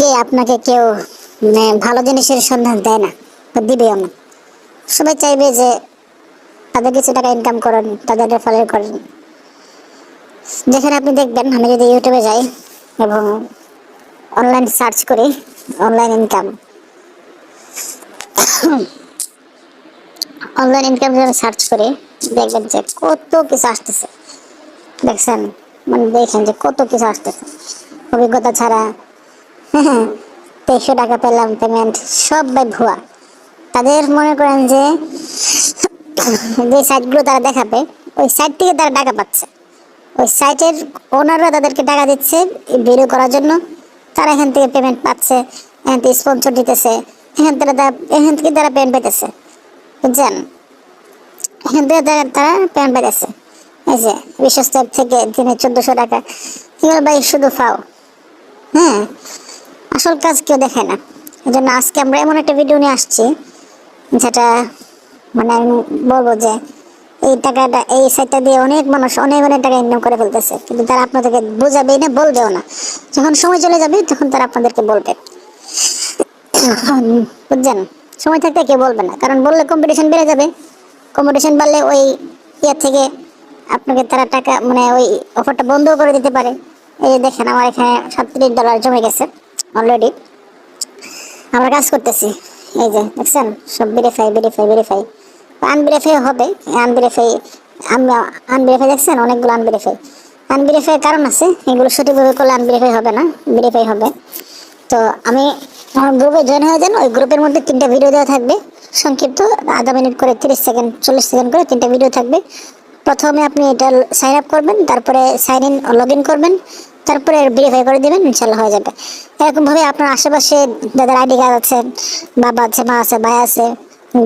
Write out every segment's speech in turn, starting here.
যুগে আপনাকে কেউ মানে ভালো জিনিসের সন্ধান দেয় না। বা দিবেও না সবাই চাইবে যে, তাদের কিছু টাকা ইনকাম করেন, তাদের রেফারেল করেন। যেখানে আপনি দেখবেন, আমি যদি ইউটিউবে যাই এবং অনলাইন সার্চ করি অনলাইন ইনকাম অনলাইন ইনকাম যখন সার্চ করি, দেখবেন যে কত কিছু আসতেছে। দেখছেন? মানে দেখেন যে কত কিছু আসতেছে। অভিজ্ঞতা ছাড়া তেইশশো টাকা পেলাম পেমেন্ট সব ভাই ভুয়া। তাদের মনে করেন যে যে সাইটগুলো তারা দেখাবে, ওই সাইট থেকে তারা টাকা পাচ্ছে। ওই সাইটের ওনাররা তাদেরকে টাকা দিচ্ছে ভিডিও করার জন্য। তারা এখান থেকে পেমেন্ট পাচ্ছে, এখান থেকে স্পন্সর দিতেছে, এখান থেকে তারা, এখান থেকে তারা পেমেন্ট পেতেছে বুঝছেন? এখান থেকে তারা তারা পেমেন্ট পেতেছে এই যে, বিশ্বস্ত থেকে দিনে চোদ্দোশো টাকা। এগুলো ভাই, শুধু ফাও। হ্যাঁ? আসল কাজ কেউ দেখে না। এই জন্য আজকে আমরা এমন একটা ভিডিও নিয়ে আসছি, যেটা মানে আমি বলব যে এই টাকাটা, এই সাইটটা দিয়ে অনেক মানুষ অনেক অনেক টাকা ইনকাম করে ফেলতেছে, কিন্তু তারা আপনাদেরকে বোঝাবেই না, বলবেও না। যখন সময় চলে যাবে, তখন তারা আপনাদেরকে বলবে। বুঝছেন? সময় থাকতে কেউ বলবে না, কারণ বললে কম্পিটিশন বেড়ে যাবে। কম্পিটিশন বাড়লে ওই ইয়ার থেকে আপনাকে তারা টাকা মানে ওই অফারটা বন্ধও করে দিতে পারে। এই দেখেন, আমার এখানে সাতত্রিশ ডলার জমে গেছে। অলরেডি আমরা কাজ করতেছি। এই যে, দেখছেন? সব ভেরিফাই ভেরিফাই ভেরিফাই আনভেরিফাই হবে। আনভেরিফাই আনভেরিফাই দেখছেন? অনেকগুলো আনভেরিফাই আনভেরিফাই কারণ আছে। এগুলো সঠিকভাবে করলে আনভেরিফাই হবে না। ভেরিফাই হবে। তো আমি আমার গ্রুপে জয়েন হয়ে যান। ওই গ্রুপের মধ্যে তিনটা ভিডিও দেওয়া থাকবে। সংক্ষিপ্ত, আধা মিনিট করে, তিরিশ সেকেন্ড চল্লিশ সেকেন্ড করে তিনটা ভিডিও থাকবে। প্রথমে আপনি এটা সাইন আপ করবেন, তারপরে সাইন ইন লগ ইন করবেন। তারপরে ভেরিফাই করে দিবেন ইনশাল্লাহ হয়ে যাবে। এরকমভাবে আপনার আশেপাশে যাদের আইডি কার্ড আছে, বাবা আছে, মা আছে, ভাই আছে,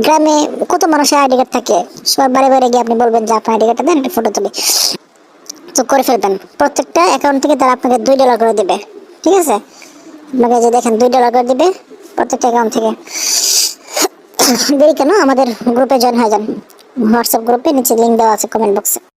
গ্রামে কত মানুষের আইডি কার্ড থাকে? সবার বাড়ি বাড়ি গিয়ে আপনি বলবেন যে আপনার আইডি কার্ডটা দেন, একটা ফটো তুলি। তো করে ফেলবেন। প্রত্যেকটা অ্যাকাউন্ট থেকে তারা আপনাকে দুই ডলার করে দেবে। ঠিক আছে? আপনাকে যে দেখেন দুই ডলার করে দেবে প্রত্যেকটা অ্যাকাউন্ট থেকে। দেরি কেন? আমাদের গ্রুপে জয়েন হয়ে যান। হোয়াটসঅ্যাপ গ্রুপে নিচে লিঙ্ক দেওয়া আছে কমেন্ট বক্সে